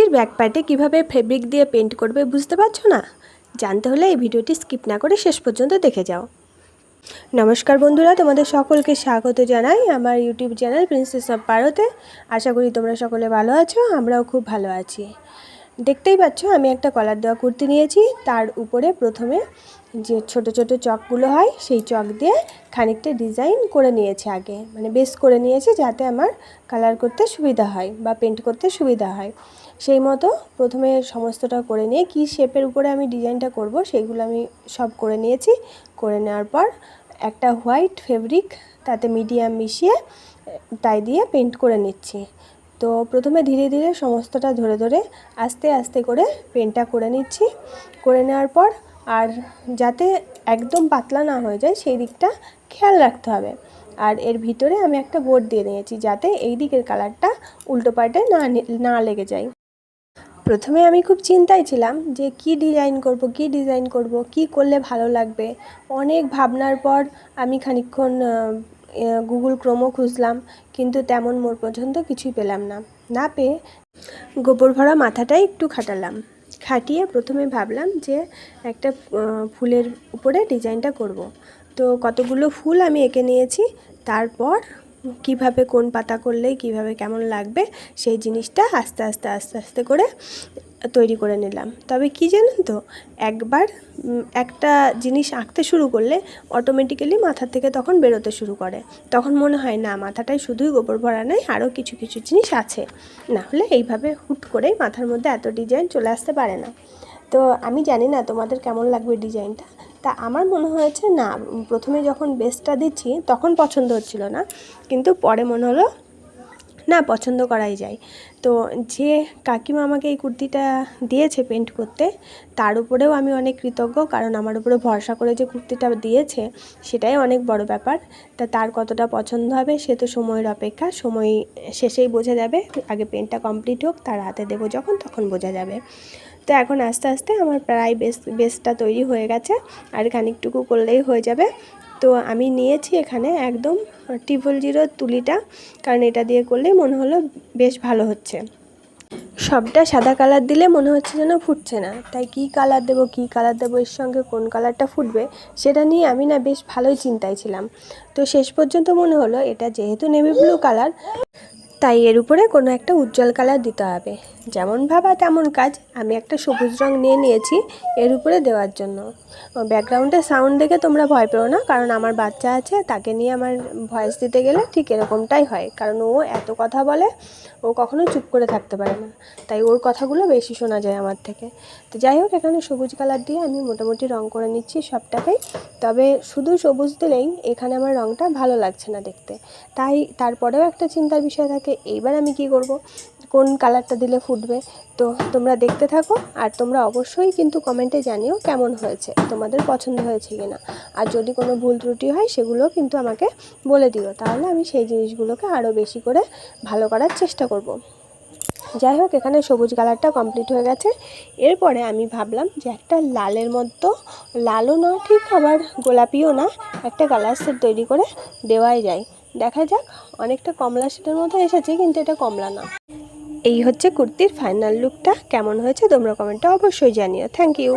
কুর্তির ব্যাক পার্টে কীভাবে ফেব্রিক দিয়ে পেন্ট করবে বুঝতে পারছ না? জানতে হলে এই ভিডিওটি স্কিপ না করে শেষ পর্যন্ত দেখে যাও। নমস্কার বন্ধুরা, তোমাদের সকলকে স্বাগত জানাই আমার ইউটিউব চ্যানেল প্রিন্সেস অফ পারতে আশা করি তোমরা সকলে ভালো আছো, আমরাও খুব ভালো আছি। দেখতেই পাচ্ছ, আমি একটা কলার দেওয়া কুর্তি নিয়েছি। তার উপরে প্রথমে যে ছোট ছোট চকগুলো হয়, সেই চক দিয়ে খানিকটা ডিজাইন করে নিয়েছে আগে। মানে বেস করে নিয়েছে যাতে আমার কালার করতে সুবিধা হয় বা পেন্ট করতে সুবিধা হয়। সেই মতো প্রথমে সমস্তটা করে নিয়ে কী শেপের উপরে আমি ডিজাইনটা করব সেইগুলো আমি সব করে নিয়েছি। করে নেওয়ার পর একটা হোয়াইট ফেব্রিক তাতে মিডিয়াম মিশিয়ে, তাই দিয়ে পেন্ট করে নিচ্ছি। তো প্রথমে ধীরে ধীরে সমস্তটা ধরে ধরে আস্তে আস্তে করে পেন্টটা করে নিচ্ছি। করে নেওয়ার পর আর যাতে একদম পাতলা না হয়ে যায় সেই দিকটা খেয়াল রাখতে হবে। আর এর ভিতরে আমি একটা বোর্ড দিয়ে নিয়েছি যাতে এই দিকের কালারটা উল্টো পাল্টে না না লেগে যায়। প্রথমে আমি খুব চিন্তায় ছিলাম যে কি ডিজাইন করব, কি ডিজাইন করব, কি করলে ভালো লাগবে। অনেক ভাবনার পর আমি খানিকক্ষণ গুগল ক্রোমও খুঁজলাম, কিন্তু তেমন মোর পর্যন্ত কিছুই পেলাম না। না পেয়ে গোবর ভরা মাথাটাই একটু খাটালাম। খাটিয়ে প্রথমে ভাবলাম যে একটা ফুলের উপরে ডিজাইনটা করব। তো কতগুলো ফুল আমি এঁকে নিয়েছি, তারপর কীভাবে কোন পাতা করলে কীভাবে কেমন লাগবে, সেই জিনিসটা আস্তে আস্তে আস্তে আস্তে করে তৈরি করে নিলাম। তবে কি জানেন তো, একবার একটা জিনিস আঁকতে শুরু করলে অটোমেটিক্যালি মাথা থেকে তখন বেরোতে শুরু করে। তখন মনে হয়, না, মাথাটায় শুধুই গোবর ভরা নেই আরও কিছু কিছু জিনিস আছে। না হলে এইভাবে হুট করেই মাথার মধ্যে এত ডিজাইন চলে আসতে পারে না। তো আমি জানি না তোমাদের কেমন লাগবে ডিজাইনটা। তা আমার মনে হয়েছে না, প্রথমে যখন বেস্টটা দিচ্ছি তখন পছন্দ হচ্ছিল না, কিন্তু পরে মনে হলো না, পছন্দ করাই যায়। তো যে কাকিমা আমাকে এই কুর্তিটা দিয়েছে পেন্ট করতে, তার উপরেও আমি অনেক কৃতজ্ঞ, কারণ আমার উপরে ভরসা করে যে কুর্তিটা দিয়েছে, সেটাই অনেক বড় ব্যাপার। তা তার কতটা পছন্দ হবে সে তো সময়ের অপেক্ষা, সময় শেষেই বোঝা যাবে। আগে পেন্টটা কমপ্লিট হোক, তার হাতে দেবো যখন, তখন বোঝা যাবে। তো এখন আস্তে আস্তে আমার প্রায় বেস, বেসটা তৈরি হয়ে গেছে আর খানিকটুকু করলেই হয়ে যাবে। তো আমি নিয়েছি এখানে একদম ট্রিপল জিরো তুলিটা, কারণ এটা দিয়ে করলে মনে হলো বেশ ভালো হচ্ছে। সবটা সাদা কালার দিলে মনে হচ্ছে যেন ফুটছে না। তাই কী কালার দেবো, কী কালার দেবো, এর সঙ্গে কোন কালারটা ফুটবে, সেটা নিয়ে আমি না বেশ ভালোই চিন্তায় ছিলাম। তো শেষ পর্যন্ত মনে হলো এটা যেহেতু নেভি ব্লু কালার, তাই এর উপরে কোনো একটা উজ্জ্বল কালার দিতে হবে। যেমন ভাবা তেমন কাজ। আমি একটা সবুজ রং নিয়ে নিয়েছি, এর উপরে দেওয়ার জন্য। ব্যাকগ্রাউন্ডে সাউন্ড দেখে তোমরা ভয় পেও না, কারণ আমার বাচ্চা আছে, তাকে নিয়ে আমার ভয়েস দিতে গেলে ঠিক এরকমটাই হয়। কারণ ও এত কথা বলে, ও কখনো চুপ করে থাকতে পারে না। তাই ওর কথাগুলো বেশি শোনা যায় আমার থেকে। তো যাই হোক, এখানে সবুজ কালার দিয়ে আমি মোটামুটি রং করে নিচ্ছি সবটাকেই। তবে শুধু সবুজ দিলেই এখানে আমার রংটা ভালো লাগছে না দেখতে। তাই তারপরেও একটা চিন্তার বিষয় থাকে, এইবার আমি কি করব? কোন কালারটা দিলে ফুটবে। তো তোমরা দেখতে থাকো আর তোমরা অবশ্যই কিন্তু কমেন্টে জানিও কেমন হয়েছে, তোমাদের পছন্দ হয়েছে কি না আর যদি কোনো ভুল ত্রুটি হয় সেগুলো কিন্তু আমাকে বলে দিও, তাহলে আমি সেই জিনিসগুলোকে আরও বেশি করে ভালো করার চেষ্টা করব। যাই হোক, এখানে সবুজ কালারটা কমপ্লিট হয়ে গেছে। এরপরে আমি ভাবলাম যে একটা লালের মতো, লালও না, ঠিক আবার গোলাপিও না, একটা কালার সেট তৈরি করে দেওয়াই যায়। দেখা যাক, অনেকটা কমলা সেটের মতো এসেছে, কিন্তু এটা কমলা না। এই হচ্ছে কুর্তির ফাইনাল লুকটা কেমন হয়েছে তোমরা কমেন্টটা অবশ্যই জানিও। Thank you